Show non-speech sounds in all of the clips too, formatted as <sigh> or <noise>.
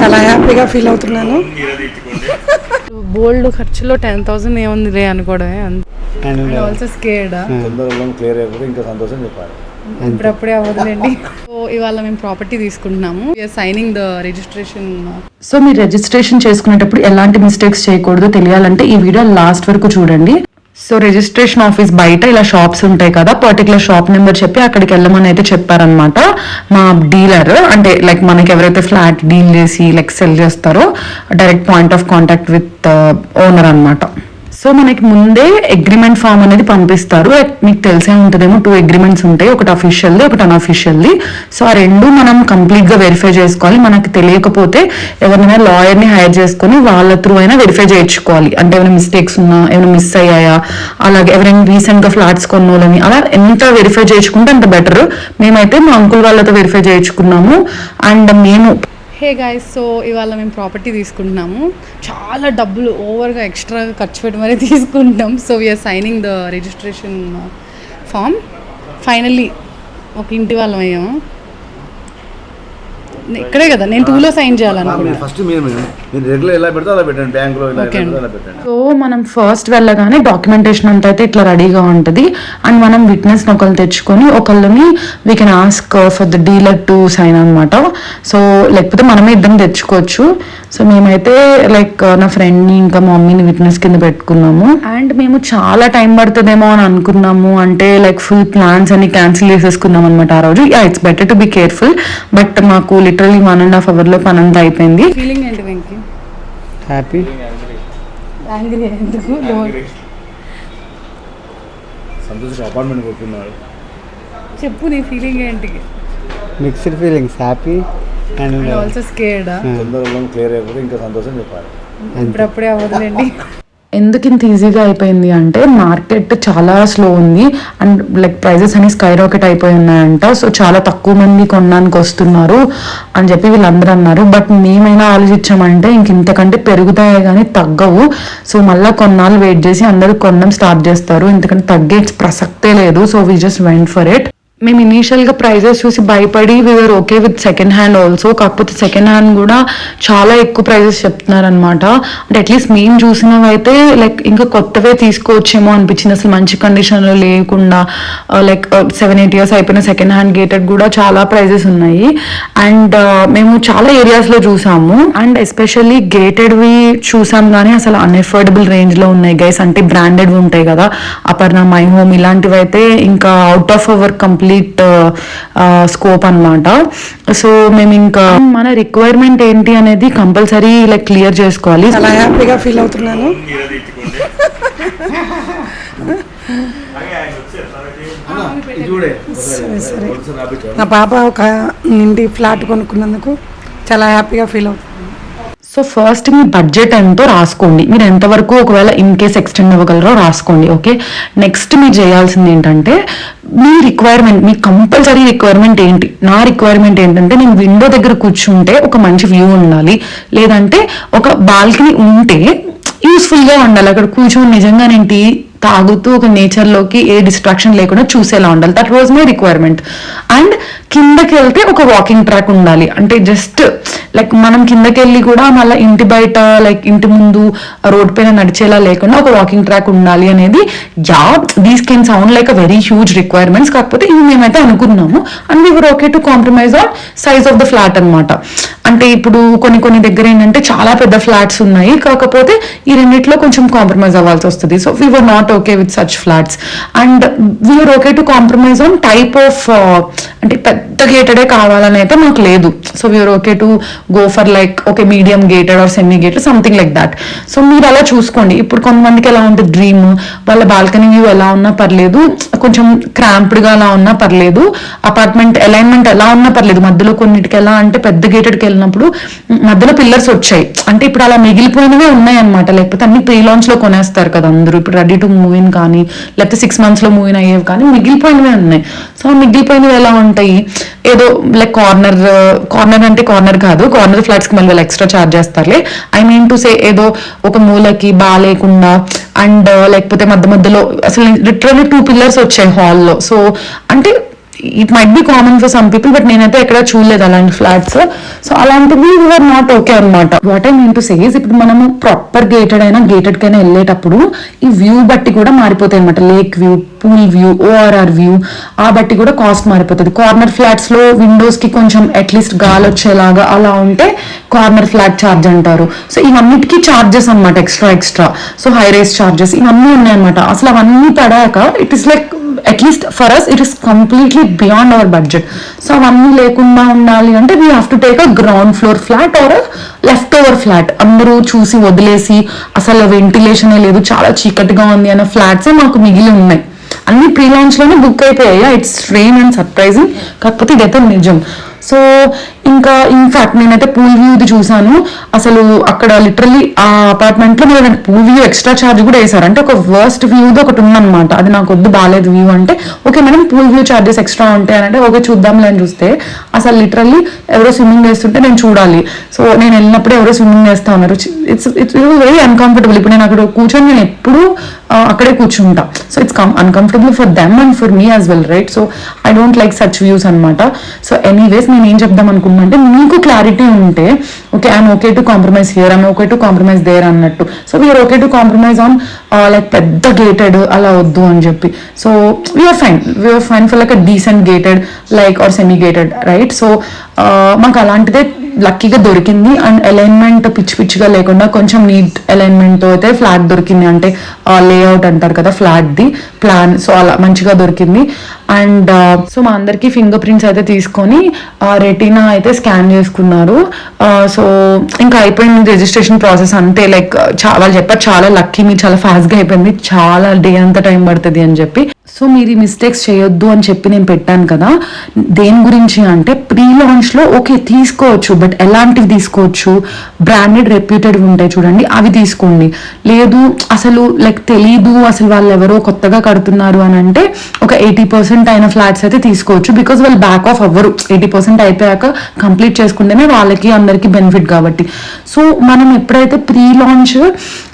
చాలా హ్యాపీగా ఫీల్ అవుతున్నాను. బోల్డ్ ఖర్చులో టెన్ థౌసండ్ ఏముంది లే అనుకోవడమే ఆల్సో స్కేర్డ్ తొందరలో క్లియర్ అయిపోతే ఇంకా సంతోషం చెప్పాలి. ఇప్పుడప్పుడే అవ్వదులేండి. సో ఇవాళ మేము ప్రాపర్టీ తీసుకుంటున్నాము. సైనింగ్ ద రిజిస్ట్రేషన్ సో మీరు రిజిస్ట్రేషన్ చేసుకునేటప్పుడు ఎలాంటి మిస్టేక్స్ చేయకూడదో తెలియాలంటే ఈ వీడియో లాస్ట్ వరకు చూడండి. సో రిజిస్ట్రేషన్ ఆఫీస్ బయట ఇలా షాప్స్ ఉంటాయి కదా పర్టికులర్ షాప్ నెంబర్ చెప్పి అక్కడికి వెళ్ళమని అయితే చెప్పారనమాట మా డీలర్ అంటే లైక్ మనకి ఎవరైతే ఫ్లాట్ డీల్ చేసి లైక్ సెల్ చేస్తారో direct point of contact with owner అన్నమాట. సో మనకి ముందే అగ్రిమెంట్ ఫామ్ అనేది పంపిస్తారు. మీకు తెలిసే ఉంటుందేమో టూ అగ్రిమెంట్స్ ఉంటాయి. ఒకటి అఫీషియల్ది ఒకటి అన్అఫీషియల్ది సో ఆ రెండు మనం కంప్లీట్గా వెరిఫై చేసుకోవాలి. మనకి తెలియకపోతే ఎవరినైనా లాయర్ని హైర్ చేసుకొని వాళ్ళ త్రూ అయినా వెరిఫై చేయించుకోవాలి. అంటే ఏమైనా మిస్టేక్స్ ఉన్నా ఏమైనా మిస్ అయ్యాయా? అలాగే ఎవరైనా రీసెంట్గా ఫ్లాట్స్ కొన్నోళ్ళని అలా ఎంత వెరిఫై చేయించుకుంటే అంత బెటర్ మేమైతే మా అంకుల్ వాళ్ళతో వెరిఫై చేయించుకున్నాము. అండ్ మేము హే గాయస్ సో ఇవాళ మేము ప్రాపర్టీ తీసుకుంటున్నాము. చాలా డబ్బులు ఓవర్గా ఎక్స్ట్రా ఖర్చు పెట్టి మరీ తీసుకుంటాం so we're signing the registration form finally ఒక ఇంటి వాళ్ళం అయ్యాము. ఇక్కడే కదా నేను టూలో సైన్ చేయాలనుకున్నాను ఫస్ట్ మీరు మీరు రెగ్యులర్ ఎలా పెడితే అలా పెట్టండి బ్యాంకులో ఇలా Okay పెడితే అండి. అలా పెట్టండి. సో మనం ఫస్ట్ వెళ్ళగానే డాక్యుమెంటేషన్ అంతా అయితే ఇట్లా రెడీగా ఉంటుంది. అండ్ మనం విట్నెస్ ఒకళ్ళు తెచ్చుకొని ఒకళ్ళని we can ask for the dealer to sign అనమాట సో లేకపోతే మనమే ఇద్దరం తెచ్చుకోవచ్చు. సో మేమైతే లైక్ నా ఫ్రెండ్ని ఇంకా మా మమ్మీని విట్నెస్ కింద పెట్టుకున్నాము. అండ్ మేము చాలా టైం పడుతుందేమో అని అనుకున్నాము. అంటే లైక్ ఫుల్ ప్లాన్స్ అన్ని క్యాన్సిల్ చేసేసుకున్నాం అనమాట ఆ రోజు. Yeah it's better to be careful but మాకు లిటరలీ వన్ అండ్ హాఫ్ అవర్లో పని అంతా అయిపోయింది. ఫీలింగ్ ఏంటి వెంకి? హ్యాపీ యాంగ్రీ ఎందుకు? సంతోష్ అపార్ట్మెంట్ కొట్టుకున్నాడు చెప్పు నీ ఫీలింగ్ ఏంటి? Mixed feelings happy and also స్కేర్డా తొందరలో క్లియర్ అయిపోతే ఇంకా సంతోషం చెప్పాలి. ఇప్పుడప్పుడే అవ్వదులేండి. <laughs> ఎందుకు ఇంత ఈజీగా అయిపోయింది అంటే మార్కెట్ చాలా స్లో ఉంది. అండ్ లైక్ ప్రైజెస్ అన్ని స్కై రాకెట్ అయిపోయి ఉన్నాయంట. సో చాలా తక్కువ మంది కొనడానికి వస్తున్నారు అని చెప్పి వీళ్ళందరూ అన్నారు. బట్ మేమైనా ఆలోచించామంటే ఇంక ఇంతకంటే పెరుగుతాయి కానీ తగ్గవు. సో మళ్ళీ కొన్నాళ్ళు వెయిట్ చేసి అందరూ కొనడం స్టార్ట్ చేస్తారు. ఎందుకంటే తగ్గే ప్రసక్తే లేదు. So we just went for it మేము ఇనీషియల్గా ప్రైజెస్ చూసి భయపడి we're okay with second hand also కాకపోతే సెకండ్ హ్యాండ్ కూడా చాలా ఎక్కువ ప్రైజెస్ చెప్తున్నారు అనమాట అంటే అట్లీస్ట్ మేము చూసినవి అయితే లైక్ ఇంకా కొత్తవే తీసుకోవచ్చేమో అనిపించింది. అసలు మంచి కండిషన్లో లేకుండా లైక్ సెవెన్ ఎయిట్ ఇయర్స్ అయిపోయిన సెకండ్ హ్యాండ్ గేటెడ్ కూడా చాలా ప్రైజెస్ ఉన్నాయి. అండ్ uh, మేము చాలా ఏరియాస్లో చూసాము. అండ్ ఎస్పెషల్లీ గేటెడ్వి చూసాం కానీ అసలు అన్ఎఫోర్డబుల్ రేంజ్లో ఉన్నాయి గైస్ అంటే బ్రాండెడ్ ఉంటాయి కదా అపర్ణ మై హోమ్ ఇలాంటివి అయితే ఇంకా out of our complete scope uh, uh, అన్నమాట. సో మేము ఇంకా మన రిక్వైర్మెంట్ ఏంటి అనేది కంపల్సరీ లైక్ క్లియర్ చేసుకోవాలి. చాలా హ్యాపీగా ఫీల్ అవుతున్నాను. సరే సరే. నా పాప ఒక ఇంటి ఫ్లాట్ కొనుక్కున్నందుకు చాలా హ్యాపీగా ఫీల్ అవుతుంది సో ఫస్ట్ మీ బడ్జెట్ ఎంతో రాసుకోండి. మీరు ఎంతవరకు ఒకవేళ ఇన్ కేస్ ఎక్స్టెండ్ అవ్వగలరో రాసుకోండి ఓకే నెక్స్ట్ మీరు చేయాల్సింది ఏంటంటే మీ రిక్వైర్మెంట్ మీ కంపల్సరీ రిక్వైర్మెంట్ ఏంటి? నా రిక్వైర్మెంట్ ఏంటంటే నేను విండో దగ్గర కూర్చుంటే ఒక మంచి వ్యూ ఉండాలి. లేదంటే ఒక బాల్కనీ ఉంటే యూస్ఫుల్గా ఉండాలి. అక్కడ కూర్చొని నిజంగా నేను టీ తాగుతూ ఒక నేచర్లోకి ఏ డిస్ట్రాక్షన్ లేకుండా చూసేలా ఉండాలి. That was my requirement and కిందకి వెళ్తే ఒక వాకింగ్ ట్రాక్ ఉండాలి. అంటే జస్ట్ లైక్ మనం కిందకి వెళ్ళి కూడా మళ్ళీ ఇంటి బయట లైక్ ఇంటి ముందు రోడ్ పైన నడిచేలా లేకుండా ఒక వాకింగ్ ట్రాక్ ఉండాలి అనేది yeah these can sound like a very huge requirements కాకపోతే ఇవి మేమైతే అనుకున్నాము. And we were okay to compromise on size of the flat అన్నమాట. అంటే ఇప్పుడు కొన్ని కొన్ని దగ్గర ఏంటంటే చాలా పెద్ద ఫ్లాట్స్ ఉన్నాయి. కాకపోతే ఈ రెండిట్లో కొంచెం కాంప్రమైజ్ అవ్వాల్సి వస్తుంది. So we were not okay with such flats and we're okay to compromise on type of అంటే పెద్ద గేటెడే కావాలని అయితే మాకు లేదు. So we're okay to go for like okay medium gated or semi gated something like that so మీరు అలా చూసుకోండి. ఇప్పుడు కొంతమందికి ఎలా ఉంటుంది డ్రీమ్ వాళ్ళ బాల్కనీ వ్యూ ఎలా ఉన్నా పర్లేదు. కొంచెం క్రాంప్డ్గా అలా ఉన్నా పర్లేదు. అపార్ట్మెంట్ అలైన్మెంట్ ఎలా ఉన్నా పర్లేదు. మధ్యలో కొన్నిటికి ఎలా అంటే పెద్ద గేటెడ్కి వెళ్ళినప్పుడు మధ్యలో పిల్లర్స్ వచ్చాయి. అంటే ఇప్పుడు అలా మిగిలిపోయినవే ఉన్నాయన్నమాట. లేకపోతే అన్ని ప్రీ లాంచ్లో కొనేస్తారు కదా అందరూ. ఇప్పుడు రెడీ టు మూవ్ ఇన్ కానీ లేకపోతే సిక్స్ మంత్స్లో మూవీన్ మూవ్ ఇన్ అయ్యేవి కానీ మిగిలిపోయినవే ఉన్నాయి. సో మిగిలిపోయినవి ఎలా ఉంటాయి? ఏదో లైక్ కార్నర్ కార్నర్ అంటే కార్నర్ కాదు. కార్నర్ ఫ్లాట్స్కి మళ్ళీ వాళ్ళు ఎక్స్ట్రా చార్జ్ చేస్తారులే. ఐ మీన్ టు సే ఏదో ఒక మూలకి బాగాలేకుండా అండ్ లేకపోతే మధ్య మధ్యలో అసలు లిటరల్లీ టూ పిల్లర్స్ వచ్చాయి హాల్లో సో అంటే it might be common for some people but నేనైతే ఎక్కడ చూడలేదు అలాంటి ఫ్లాట్స్ సో అలాంటివి ఆర్ నాట్ ఓకే అనమాట what I mean to says ఇప్పుడు మనము ప్రాపర్ గేటెడ్ అయినా గేటెడ్ కైనా వెళ్ళేటప్పుడు ఈ వ్యూ బట్టి కూడా మారిపోతాయి అనమాట lake view pool view ORR view ఆ బట్టి కూడా కాస్ట్ మారిపోతుంది. కార్నర్ ఫ్లాట్స్లో విండోస్కి కొంచెం అట్లీస్ట్ గాలి వచ్చేలాగా అలా ఉంటే కార్నర్ ఫ్లాట్ ఛార్జ్ అంటారు. సో ఇవన్నిటికీ ఛార్జెస్ అన్నమాట extra extra so high rise charges ఇవన్నీ ఉన్నాయన్నమాట. అసలు అవన్నీ పడాక it is like at least for us it is completely beyond our budget so అవన్నీ లేకుండా ఉండాలి అంటే we have to take a ground floor flat or left over flat అందరూ చూసి వదిలేసి అసలు వెంటిలేషన్ లేదు చాలా చీకటిగా ఉంది అన్న ఫ్లాట్సే మాకు మిగిలి ఉన్నాయి. అన్ని ప్రీ లాంచ్లోనే బుక్ అయిపోయాయి. ఇట్స్ ఫ్రేమ్ అండ్ సర్ప్రైజింగ్ కాకపోతే ఇదైతే నిజం. సో ఇంకా ఇన్ఫాక్ట్ నేనైతే పూల్ వ్యూది చూసాను అసలు అక్కడ లిటరల్లీ ఆ అపార్ట్మెంట్లో మీరు పూల్ వ్యూ ఎక్స్ట్రా ఛార్జ్ కూడా వేశారు. అంటే ఒక వర్స్ట్ వ్యూది ఒకటి ఉందన్నమాట. అది నాకు వద్దు బాగాలేదు వ్యూ అంటే. Okay madam pool view charges extra ఉంటాయి అని అంటే ఓకే చూద్దాంలే అని చూస్తే అసలు లిటరల్లీ ఎవరో స్విమ్మింగ్ చేస్తుంటే నేను చూడాలి. సో నేను వెళ్ళినప్పుడు ఎవరో స్విమ్మింగ్ చేస్తా ఉన్నారు. ఇట్స్ ఇట్స్ వెరీ అన్కంఫర్టబుల్ ఇప్పుడు నేను అక్కడ కూర్చొని నేను ఎప్పుడు అక్కడే కూర్చుంటా. So it's come uncomfortable for them and for me as well right so I don't like such views అనమాట సో ఎనీవేస్ నేను ఏం చెప్దాం అనుకున్నా అంటే మీకు క్లారిటీ ఉంటే okay I'm okay to compromise here I'm okay to compromise there అన్నట్టు. So we're okay to compromise on like పెద్ద గేటెడ్ అలా వద్దు అని చెప్పి. So we're fine we're fine for like a decent gated like or semi gated right so మాకు అలాంటిదే లక్కీగా దొరికింది. అండ్ అలైన్మెంట్ పిచ్చి పిచ్చిగా లేకుండా కొంచెం నీట్ అలైన్మెంట్ అయితే ఫ్లాట్ దొరికింది. అంటే లేఅవుట్ అంటారు కదా ఫ్లాట్ది ప్లాన్ సో అలా మంచిగా దొరికింది. అండ్ సో మా అందరికి ఫింగర్ ప్రింట్స్ అయితే తీసుకొని రెటీనా అయితే స్కాన్ చేసుకున్నారు. సో ఇంకా అయిపోయింది రిజిస్ట్రేషన్ ప్రాసెస్ అంతే. లైక్ వాళ్ళు చెప్పారు చాలా లక్కీ మీరు చాలా ఫాస్ట్గా అయిపోయింది. చాలా డే అంత టైం పడుతుంది అని చెప్పి. సో మీరు ఈ మిస్టేక్స్ చేయొద్దు అని చెప్పి నేను పెట్టాను కదా దేని గురించి అంటే ప్రీ లాంచ్లో ఓకే తీసుకోవచ్చు బట్ ఎలాంటివి తీసుకోవచ్చు? బ్రాండెడ్ రెప్యూటెడ్ ఉంటాయి చూడండి అవి తీసుకోండి. లేదు అసలు లైక్ తెలీదు అసలు వాళ్ళు ఎవరో కొత్తగా కడుతున్నారు అని అంటే ఒక ఎయిటీ పర్సెంట్ అయిన ఫ్లాట్స్ అయితే తీసుకోవచ్చు బికాజ్ వాళ్ళు బ్యాక్ ఆఫ్ అవ్వరు. ఎయిటీ పర్సెంట్ అయిపోయాక కంప్లీట్ చేసుకుంటేనే వాళ్ళకి అందరికీ బెనిఫిట్ కాబట్టి. సో మనం ఎప్పుడైతే ప్రీ లాంచ్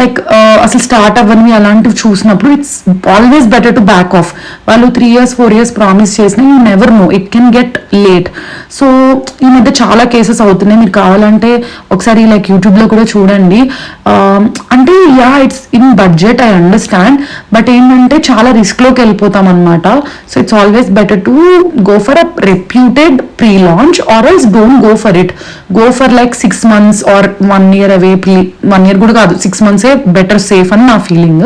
లైక్ అసలు స్టార్ట్ అవ్వని అలాంటివి చూసినప్పుడు it's always better to back off వాళ్ళు three years four years promise చేసిన you never know it can get late so ఈ మధ్య చాలా కేసెస్ అవుతున్నాయి. మీరు కావాలంటే ఒకసారి లైక్ యూట్యూబ్లో కూడా చూడండి. అంటే yeah it's in budget I understand but ఏంటంటే చాలా రిస్క్లోకి వెళ్ళిపోతాం అనమాట so it's always better to go for a reputed pre launch or else don't go for it go for like six months or one year away one year కూడా కాదు. Six మంత్సే better safe అని నా feeling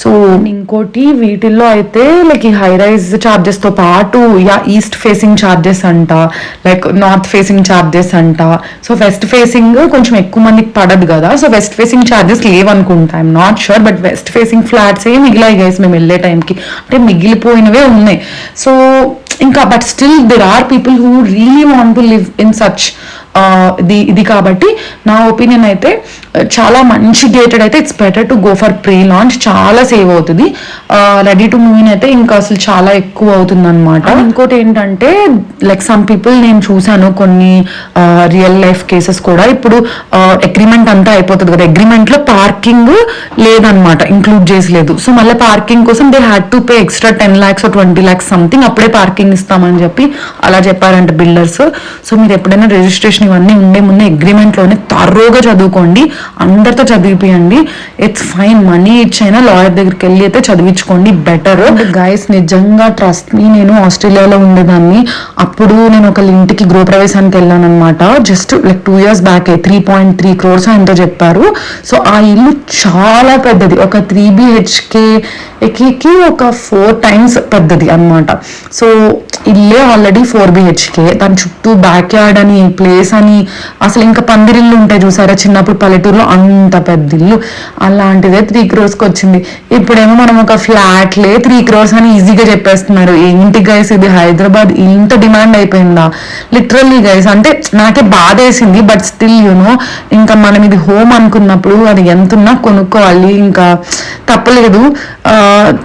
so ఇంకోటి వీటిల్లో అయితే like ఈ high rise చార్జెస్తో పాటు యా ఈస్ట్ ఫేసింగ్ చార్జెస్ అంట లైక్ నార్త్ ఫేసింగ్ ఛార్జెస్ అంట. సో వెస్ట్ ఫేసింగ్ కొంచెం ఎక్కువ మందికి పడదు కదా. So west facing charges లేవనుకుంటా. I'm not sure but west facing flats ఏ మిగిలాయి గైస్ మేము వెళ్ళే టైంకి అంటే మిగిలిపోయినవే ఉన్నాయి. సో ఇంకా but still there are people who really want to live in such ఇది ఇది కాబట్టి నా ఒపీనియన్ అయితే చాలా మంచి గేటెడ్ అయితే it's better to go for pre launch చాలా సేవ్ అవుతుంది. రెడీ టు మూవీని అయితే ఇంకా అసలు చాలా ఎక్కువ అవుతుంది అనమాట ఇంకోటి ఏంటంటే లైక్ సమ్ పీపుల్ నేను చూశాను కొన్ని రియల్ లైఫ్ కేసెస్ కూడా. ఇప్పుడు అగ్రిమెంట్ అంతా అయిపోతుంది కదా. అగ్రిమెంట్లో పార్కింగ్ లేదనమాట ఇంక్లూడ్ చేసలేదు. సో మళ్ళీ పార్కింగ్ కోసం they had to pay extra ten lakhs twenty lakhs something అప్పుడే పార్కింగ్ ఇస్తామని చెప్పి అలా చెప్పారంట బిల్డర్స్ సో మీరు ఎప్పుడైనా రిజిస్ట్రేషన్ ఇవన్నీ ఉండే ముందే అగ్రిమెంట్లోనే తరోగా చదువుకోండి అందరితో చదివిపియండి. ఇట్స్ ఫైన్ మనీ ఇచ్చైనా లాయర్ దగ్గరికి వెళ్ళి అయితే చదివించుకోండి బెటర్ గైస్ నిజంగా ట్రస్ట్ మీ నేను ఆస్ట్రేలియాలో ఉండేదాన్ని. అప్పుడు నేను ఒక ఇంటికి గృహప్రవేశానికి వెళ్ళాను అనమాట just like two years back three point three crores ఎంతో చెప్పారు. సో ఆ ఇల్లు చాలా పెద్దది. ఒక త్రీ బిహెచ్కేకి ఒక ఫోర్ టైమ్స్ పెద్దది అన్నమాట. సో ఇల్లే ఆల్రెడీ ఫోర్ బిహెచ్కే దాని చుట్టూ బ్యాక్ యార్డ్ అని ప్లేస్ అని అసలు ఇంకా పందిరిల్లు ఉంటాయి చూసారా? చిన్నప్పుడు పల్లెటూరులో అంత పెద్ద ఇల్లు అలాంటిదే త్రీ క్రోర్స్కి వచ్చింది. ఇప్పుడేమో మనం ఒక ఫ్లాట్లే త్రీ క్రోర్స్ అని ఈజీగా చెప్పేస్తున్నారు. ఏంటి గైస్ ఇది? హైదరాబాద్ ఇంత డిమాండ్ అయిపోయిందా? లిటరల్లీ గైస్ అంటే నాకే బాధ వేసింది బట్ స్టిల్ యూనో ఇంకా మనం ఇది హోమ్ అనుకున్నప్పుడు అది ఎంత ఉన్నా కొనుక్కోవాలి. ఇంకా తప్పలేదు.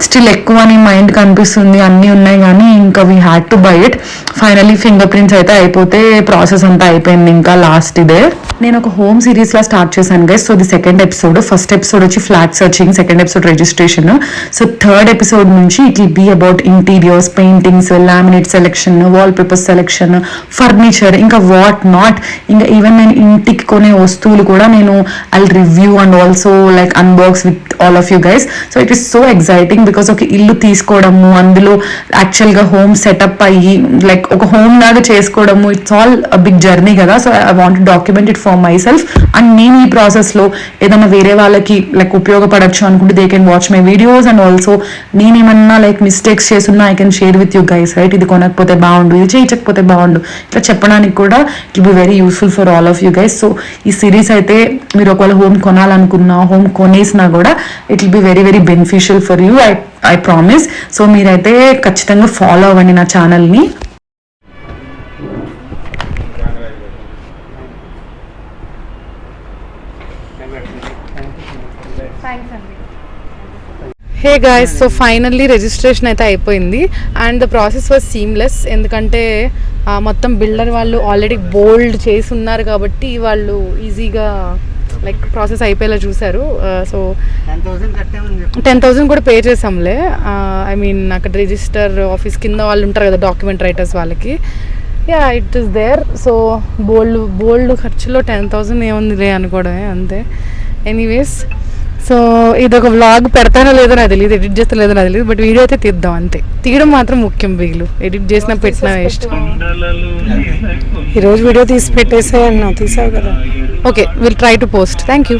స్టిల్ ఎక్కువ అని మైండ్ కనిపిస్తుంది అన్నీ ఉన్నాయి కానీ ఇంకా we had to buy it finally fingerprints అయితే అయిపోతే ప్రాసెస్ అంతా అయిపోయింది. ఇంకా లాస్ట్ ఇదే. నేను ఒక హోమ్ సిరీస్ లా స్టార్ట్ చేశాను guys so the second episode first episode వచ్చి flat searching second episode registration so third episode నుంచి it will be about interiors paintings laminate selection wallpaper selection furniture ఇంకా వాట్ నాట్ ఇంకా even నేను ఇంటికి కొనే వస్తువులు కూడా నేను I review and also like unbox with all of you guys so it is so exciting because ఒక ఇల్లు తీసుకోవడము అందులో యాక్చువల్గా హోమ్ సెటప్ అయ్యి లైక్ ఒక హోమ్ లాగా చేసుకోవడము ఇట్స్ ఆల్ బిగ్ జర్నీ కదా. So I want document it for myself and నేను ఈ ప్రాసెస్లో ఏదైనా వేరే వాళ్ళకి లైక్ ఉపయోగపడచ్చు అనుకుంటే they can watch my videos and also నేనేమన్నా లైక్ మిస్టేక్స్ చేస్తున్నా I can share with you guys right ఇది కొనకపోతే బాగుండు ఇది చేయించకపోతే బాగుండు. ఇట్లా చెప్పడానికి కూడా it be very useful for all of you guys so ఈ సిరీస్ అయితే మీరు ఒకవేళ హోమ్ కొనాలనుకున్నా హోమ్ కొనేసినా కూడా it will be very very beneficial for you I I promise so మీరైతే ఖచ్చితంగా ఫాలో అవ్వండి నా ఛానల్ని hey guys so finally registration అయితే అయిపోయింది. And the process was seamless ఎందుకంటే మొత్తం బిల్డర్ వాళ్ళు ఆల్రెడీ బోల్డ్ చేసి ఉన్నారు కాబట్టి వాళ్ళు ఈజీగా లైక్ ప్రాసెస్ అయిపోయేలా చూశారు. సో టెన్ థౌసండ్ కూడా పే చేసాంలే ఐ మీన్ అక్కడ రిజిస్టర్ ఆఫీస్ కింద వాళ్ళు ఉంటారు కదా డాక్యుమెంట్ రైటర్స్ వాళ్ళకి. Yeah it is there so బోల్డ్ బోల్డ్ ఖర్చులో టెన్ థౌసండ్ ఏముందిలే అనుకోవడమే అంతే. ఎనీవేస్ సో ఇది ఒక వ్లాగ్ పెడతానో లేదో నాకు తెలియదు ఎడిట్ చేస్తా లేదో నాకు తెలియదు బట్ వీడియో అయితే తీద్దాం అంతే. తీయడం మాత్రం ముఖ్యం బిగులు ఎడిట్ చేసినా పెట్టినా వేస్ట్ ఈరోజు వీడియో తీసి పెట్టేసే అన్నావు తీసావు కదా. Okay will try to post thank you